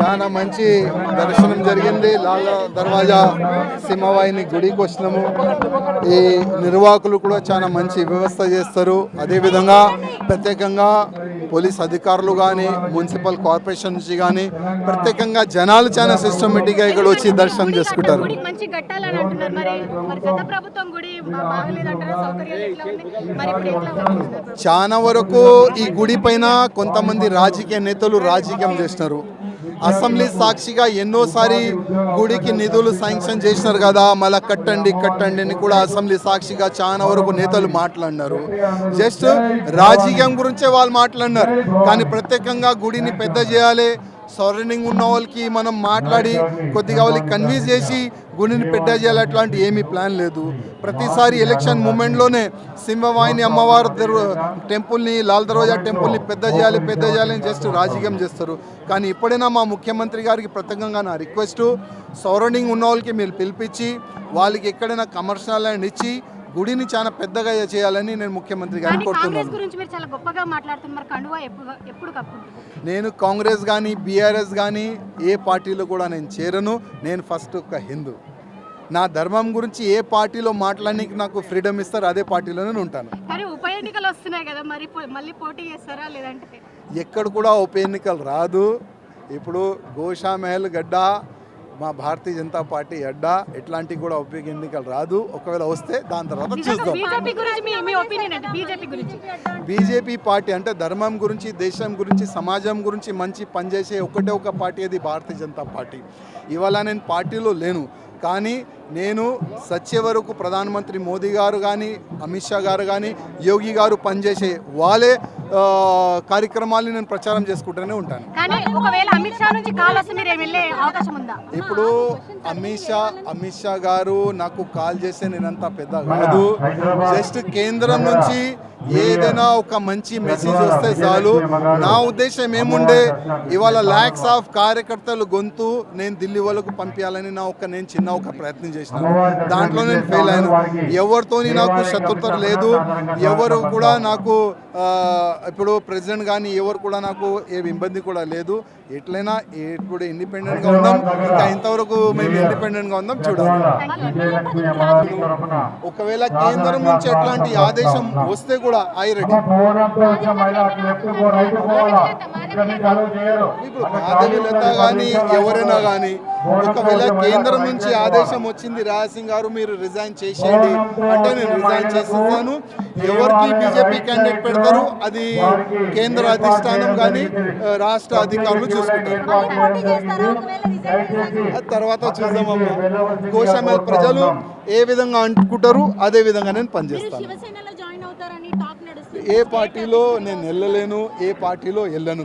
చాలా మంచి దర్శనం జరిగింది. లాల దర్వాజా సింహవాయిని గుడికి వచ్చినాము. ఈ నిర్వాహకులు కూడా చాలా మంచి వ్యవస్థ చేస్తారు. అదేవిధంగా ప్రత్యేకంగా పోలీస్ అధికారులు కానీ మున్సిపల్ కార్పొరేషన్ నుంచి కానీ ప్రత్యేకంగా జనాలు చాలా సిస్టమేటిక్గా ఇక్కడ వచ్చి దర్శనం చేసుకుంటారు? చాలా వరకు ఈ గుడి పైన కొంతమంది రాజకీయ నేతలు రాజకీయం చేసినారు అసెంబ్లీ సాక్షిగా ఎన్నోసారి గుడికి నిధులు శాంక్షన్ చేసినారు కదా మళ్ళీ కట్టండి కట్టండి అని కూడా అసెంబ్లీ సాక్షిగా చాలా వరకు నేతలు మాట్లాడినారు. జస్ట్ రాజకీయం గురించే వాళ్ళు మాట్లాడినారు. కానీ ప్రత్యేకంగా గుడిని పెద్ద చేయాలి సరౌండింగ్ ఉన్న వాళ్ళకి మనం మాట్లాడి కొద్దిగా వాళ్ళకి కన్విన్స్ చేసి గుడిని పెద్ద చేయాలి అట్లాంటి ఏమీ ప్లాన్ లేదు. ప్రతిసారి ఎలక్షన్ మూమెంట్లోనే సింహవాహిని అమ్మవారి టెంపుల్ని లాల్ దర్వాజా టెంపుల్ని పెద్ద చేయాలి పెద్ద చేయాలని జస్ట్ రాజకీయం చేస్తారు. కానీ ఇప్పుడైనా మా ముఖ్యమంత్రి గారికి ప్రత్యేకంగా నా రిక్వెస్ట్ సరౌండింగ్ ఉన్న వాళ్ళకి మీరు పిలిపించి వాళ్ళకి ఎక్కడైనా కమర్షియల్ ల్యాండ్ ఇచ్చి గుడిని చాలా పెద్దగా చేయాలని నేను ముఖ్యమంత్రి గారిని కోరుతున్నాను. నేను కాంగ్రెస్ కానీ బీఆర్ఎస్ కానీ ఏ పార్టీలో కూడా నేను చేరను. నేను ఫస్ట్ ఒక హిందూ. నా ధర్మం గురించి ఏ పార్టీలో మాట్లాడడానికి నాకు ఫ్రీడమ్ ఇస్తారు అదే పార్టీలో నేను ఉంటాను. ఉప ఎన్నికలు వస్తున్నాయి కదా మరి మళ్ళీ పోటీ చేస్తారా లేదంటే? ఎక్కడ కూడా ఉప ఎన్నికలు రాదు. ఇప్పుడు గోషా మహల్ గడ్డ మా భారతీయ జనతా పార్టీ అడ్డా ఎట్లాంటివి కూడా ఉప ఎన్నికలు రాదు. ఒకవేళ వస్తే దాని తర్వాత చూద్దాం. బీజేపీ పార్టీ అంటే ధర్మం గురించి దేశం గురించి సమాజం గురించి మంచి పనిచేసే ఒకటే ఒక పార్టీ అది భారతీయ జనతా పార్టీ. ఇవాళ నేను పార్టీలో లేను. కానీ నేను సచ్చే వరకు ప్రధానమంత్రి మోదీ గారు కానీ అమిత్ షా గారు కానీ యోగి గారు పనిచేసే వాళ్ళే కార్యక్రమాల్ని నేను ప్రచారం చేసుకుంటూనే ఉంటాను. ఇప్పుడు అమిత్ షా అమిత్ షా గారు నాకు కాల్ చేస్తే నేనంత పెద్ద కాదు. జస్ట్ కేంద్రం నుంచి ఏదైనా ఒక మంచి మెసేజ్ వస్తే చాలు. నా ఉద్దేశం ఏముండే? ఇవాళ ల్యాక్స్ ఆఫ్ కార్యకర్తలు గొంతు నేను ఢిల్లీ వాళ్ళకు పంపించాలని నా ఒక నేను చిన్న ఒక ప్రయత్నం చేసిన. దాంట్లో నేను ఫెయిల్ అయ్యాను ఎవరితోని నాకు శత్రుత లేదు. ఎవరు కూడా నాకు ఇప్పుడు ప్రెసిడెంట్ కానీ ఎవరు కూడా నాకు ఏ ఇబ్బంది కూడా లేదు. ఎట్లయినా ఇప్పుడు ఇండిపెండెంట్గా ఉందాం. ఇంకా ఇంతవరకు మేము ఇండిపెండెంట్గా ఉందాం చూడాలి. ఒకవేళ కేంద్రం నుంచి ఎట్లాంటి ఆదేశం వస్తే కూడా ఐ రెడీ ఇప్పుడు మాధవీలత కానీ ఎవరైనా కానీ ఒకవేళ కేంద్రం నుంచి ఆదేశం వచ్చింది రాజసింగ్ గారు మీరు రిజైన్ చేసేయండి. అంటే నేను రిజైన్ చేసేస్తాను ఎవరికి బీజేపీ క్యాండిడేట్ పెడతారు? అది కేంద్ర అధిష్టానం కానీ రాష్ట్ర అధికారులు చూసుకుంటారు. తర్వాత చూద్దామమ్మా కోశమేల్ ప్రజలు ఏ విధంగా అనుకుంటారు అదే విధంగా నేను పనిచేస్తాను. ఏ పార్టీలో నేను వెళ్ళలేను ఏ పార్టీలో వెళ్ళను